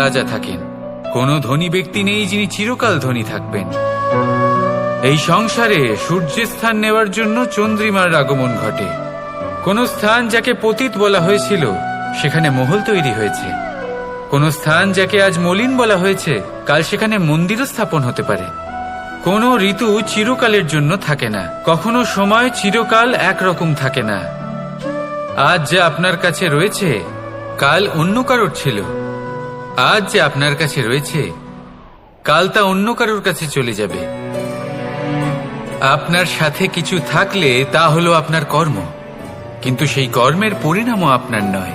রাজা থাকেন। কোনো ধনী ব্যক্তি নেই যিনি চিরকাল ধনী থাকবেন। এই সংসারে সূর্যের স্থান নেওয়ার জন্য চন্দ্রিমার আগমন ঘটে। কোন স্থান যাকে পতিত বলা হয়েছিল, সেখানে মহল তৈরি হয়েছে। কোন স্থান যাকে আজ মলিন বলা হয়েছে, কাল সেখানে মন্দিরও স্থাপন হতে পারে। কোন ঋতু চিরকালের জন্য থাকে না। কখনো সময় চিরকাল একরকম থাকে না। আজ যা আপনার কাছে রয়েছে, কাল অন্য কারোর ছিল। আজ যে আপনার কাছে রয়েছে, কাল তা অন্য কারোর কাছে চলে যাবে। আপনার সাথে কিছু থাকলে তা হলো আপনার কর্ম, কিন্তু সেই কর্মের পরিণামও আপনার নয়।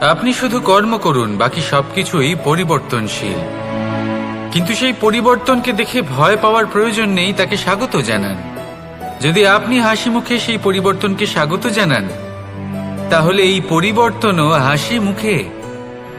আপনি শুধু কর্ম করুন, বাকি সবকিছুই পরিবর্তনশীল। কিন্তু সেই পরিবর্তনকে দেখে ভয় পাওয়ার প্রয়োজন নেই, তাকে স্বাগত জানান। যদি আপনি হাসি মুখে সেই পরিবর্তনকে স্বাগত জানান, তাহলে এই পরিবর্তনও হাসি মুখে।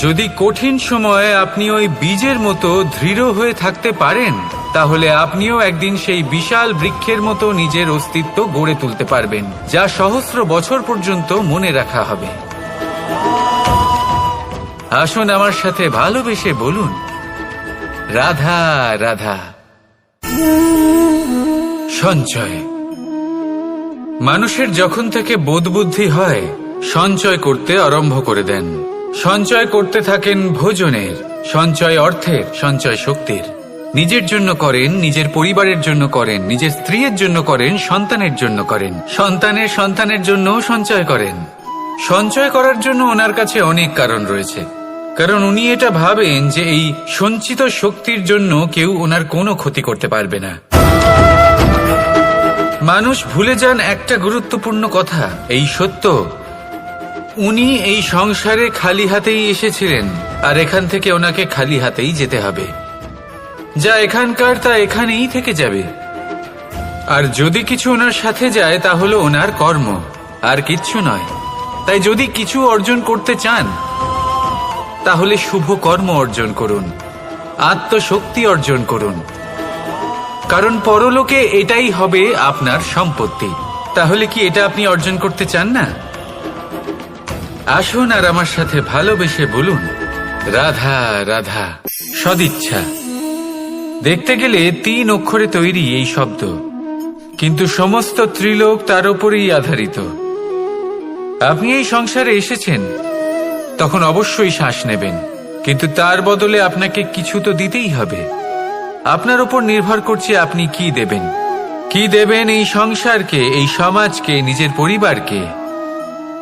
যদি কঠিন সময়ে আপনি ওই বীজের মতো দৃঢ় হয়ে থাকতে পারেন, তাহলে আপনিও একদিন সেই বিশাল বৃক্ষের মতো নিজের অস্তিত্ব গড়ে তুলতে পারবেন, যা সহস্র বছর পর্যন্ত মনে রাখা হবে। আসুন আমার সাথে ভালোবেসে বলুন, রাধা রাধা। সঞ্চয়। মানুষের যখন থেকে বোধ বুদ্ধি হয়, সঞ্চয় করতে আরম্ভ করে দেন। সঞ্চয় করতে থাকেন ভোজনের, সঞ্চয় অর্থের, সঞ্চয় শক্তির। নিজের জন্য করেন, নিজের পরিবারের জন্য করেন, নিজের স্ত্রীর জন্য করেন, সন্তানের জন্য করেন। সন্তানের সন্তানের জন্যও সঞ্চয় করেন। সঞ্চয় করার জন্য ওনার কাছে অনেক কারণ রয়েছে। কারণ উনি এটা ভাবেন যে এই সঞ্চিত শক্তির জন্য কেউ ওনার কোনো ক্ষতি করতে পারবে না। মানুষ ভুলে যান একটা গুরুত্বপূর্ণ কথা, এই সত্য। উনি এই সংসারে খালি হাতেই এসেছিলেন, আর এখান থেকে ওনাকে খালি হাতেই যেতে হবে। যা এখানকার, তা এখানেই থেকে যাবে। আর যদি কিছু ওনার সাথে যায়, তা হলো ওনার কর্ম, আর কিচ্ছু নয়। তাই যদি কিছু অর্জন করতে চান, তাহলে শুভ কর্ম অর্জন করুন, আত্মশক্তি অর্জন করুন। কারণ পরলোকে এটাই হবে আপনার সম্পত্তি। তাহলে কি এটা আপনি অর্জন করতে চান না? আসুন আর আমার সাথে ভালোবেসে বলুন, রাধা রাধা, সদিচ্ছা। দেখতে গেলে তিন অক্ষরে তৈরি এই শব্দ, কিন্তু সমস্ত ত্রিলোক তার উপরেই আধারিত। আপনি এই সংসারে এসেছেন, তখন অবশ্যই শ্বাস নেবেন, কিন্তু তার বদলে আপনাকে কিছু তো দিতেই হবে। আপনার উপর নির্ভর করছে আপনি কি দেবেন। কি দেবেন এই সংসারকে, এই সমাজকে, নিজের পরিবারকে?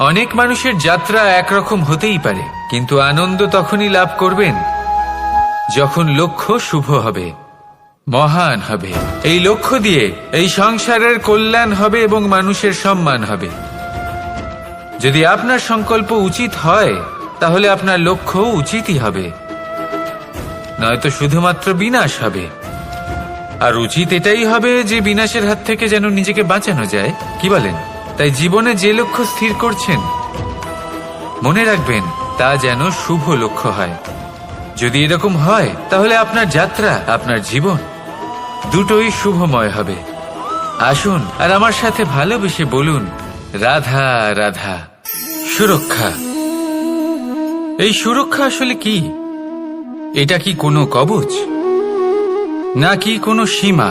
অনেক মানুষের যাত্রা একরকম হতেই পারে, কিন্তু আনন্দ তখনই লাভ করবেন যখন লক্ষ্য শুভ হবে, মহান হবে। এই লক্ষ্য দিয়ে এই সংসারের কল্যাণ হবে এবং মানুষের সম্মান হবে। যদি আপনার সংকল্প উচিত হয়, তাহলে আপনার লক্ষ্য উচিতই হবে। নয়তো শুধুমাত্র বিনাশ হবে। আর উচিত এটাই হবে যে বিনাশের হাত থেকে যেন নিজেকে বাঁচানো যায়। কি বলেন? তাই জীবনে যে লক্ষ্য স্থির করছেন, মনে রাখবেন, তা যেন শুভ লক্ষ্য হয়। যদি এরকম হয়, তাহলে আপনার যাত্রা, আপনার জীবন দুটোই শুভময় হবে। আসুন, আর আমার সাথে ভালোবেসে বলুন, রাধা রাধা, সুরক্ষা। এই সুরক্ষা আসলে কি? এটা কি কোনো কবচ? নাকি কোনো সীমা?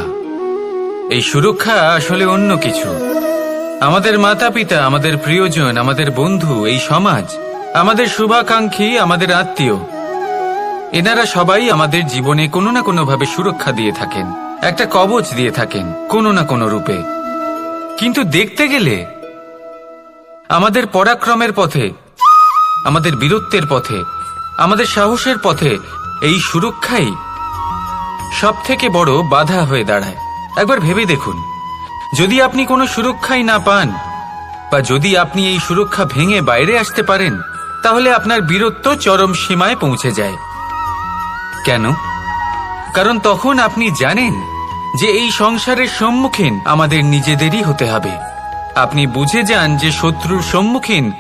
এই সুরক্ষা আসলে অন্য কিছু? আমাদের মাতা পিতা আমাদের প্রিয়জন, আমাদের বন্ধু, এই সমাজ, আমাদের শুভাকাঙ্ক্ষী, আমাদের আত্মীয়, এনারা সবাই আমাদের জীবনে কোনো না কোনো ভাবে সুরক্ষা দিয়ে থাকেন, একটা কবচ দিয়ে থাকেন, কোনো না কোনো রূপে। কিন্তু দেখতে গেলে আমাদের পরাক্রমের পথে, আমাদের বীরত্বের পথে, আমাদের সাহসের পথে এই সুরক্ষাই সব থেকে বড় বাধা হয়ে দাঁড়ায়। একবার ভেবে দেখুন। যদি আপনি কোনো সুরক্ষাই না পান, বা যদি আপনি এই সুরক্ষা ভেঙে বাইরে আসতে পারেন, তাহলে আপনার বীরত্ব চরম সীমায় পৌঁছে যায়। কেন? কারণ তখন আপনি জানেন যে এই সংসারের সম্মুখীন আমাদের নিজেদেরই হতে হবে। আপনি বুঝে যান যে শত্রুর সম্মুখীন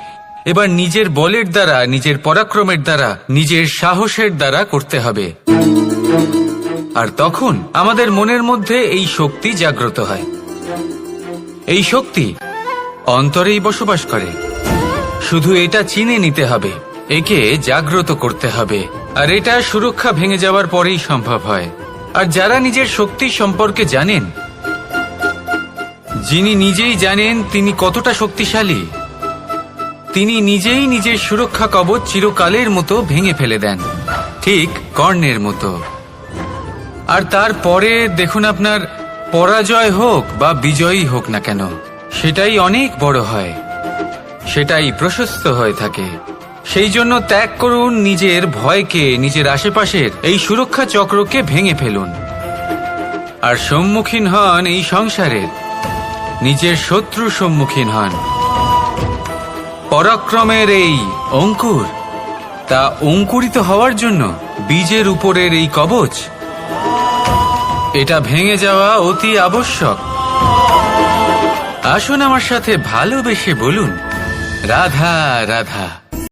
এবার নিজের বলের দ্বারা, নিজের পরাক্রমের দ্বারা, নিজের সাহসের দ্বারা করতে হবে। আর তখন আমাদের মনের মধ্যে এই শক্তি জাগ্রত হয়। এই শক্তি অন্তরেই বসবাস করে। শুধু এটা চিনে নিতে হবে, একে জাগ্রত করতে হবে, আর এটা সুরক্ষা ভেঙে যাওয়ার পরেই সম্ভব হয়। আর যারা নিজের শক্তি সম্পর্কে জানেন, যিনি নিজেই জানেন তিনি কতটা শক্তিশালী, তিনি নিজেই নিজের সুরক্ষা কবচ চিরকালের মতো ভেঙে ফেলে দেন, ঠিক কর্ণের মতো। আর তারপরে দেখুন আপনার পরাজয় হোক বা বিজয়ী হোক না কেন, সেটাই অনেক বড় হয়। সেটাই প্রশস্ত হয়ে থাকে। সেই জন্য ত্যাগ করুন নিজের ভয়কে, নিজের আশেপাশের এই সুরক্ষা চক্রকে ভেঙে ফেলুন। আর সম্মুখীন হন এই সংসারের নিজের শত্রু সম্মুখীন হন। পরাক্রমের এই অঙ্কুর, তা অঙ্কুরিত হওয়ার জন্য বীজের উপরের এই কবচ এটা ভেঙে যাওয়া অতি আবশ্যক। আসুন আমার সাথে ভালোবেসে বলুন রাধা রাধা।